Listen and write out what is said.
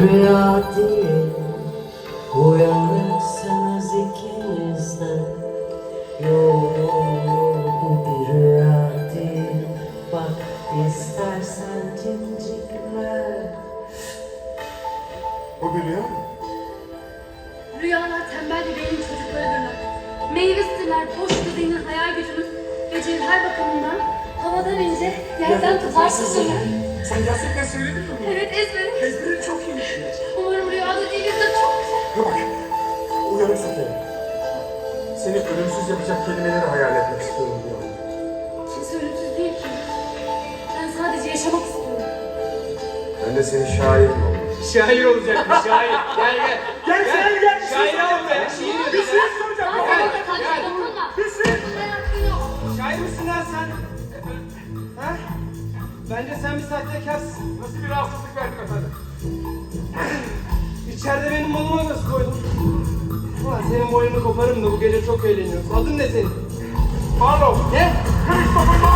Rüya değil Uyanırsınız ikiniz de Yok bu bir rüya değil Bak istersen cincikler O bir rüya mı? Rüyalar tembel bebeğin çocuklarıdırlar. Meyvesidirler boş düzenin hayal gücünün ve cevher bakımından havadan ince yerden tutarsızlar. Sen gerçekten söyledin mi? Evet ezberim. Ezberin çok iyiymiş. Umarım rüyada değildir çok güzel. Dur bak. Uyanık Sofya. Seni ölümsüz yapacak kelimeleri hayal etmek istiyorum diyor. Kimse ölümsüz değil ki. Ben sadece yaşamak istiyorum. Ben de senin şairin oldum. Şair olacakmış şair. Gel gel. Gel sen gel. Şair ol be. Şiir Bir şey soracağım. Gel. dokunma. Bir şey. Şair misin lan sen? Ha? Bence sen bir sahtekarsın. Nasıl bir rahatsızlık verdim efendim? İçeride benim malımı nasıl koydun? Ulan senin boynunu koparırım da bu gece çok eğleniyoruz. Adın ne senin? Marlon. Ne? Christopher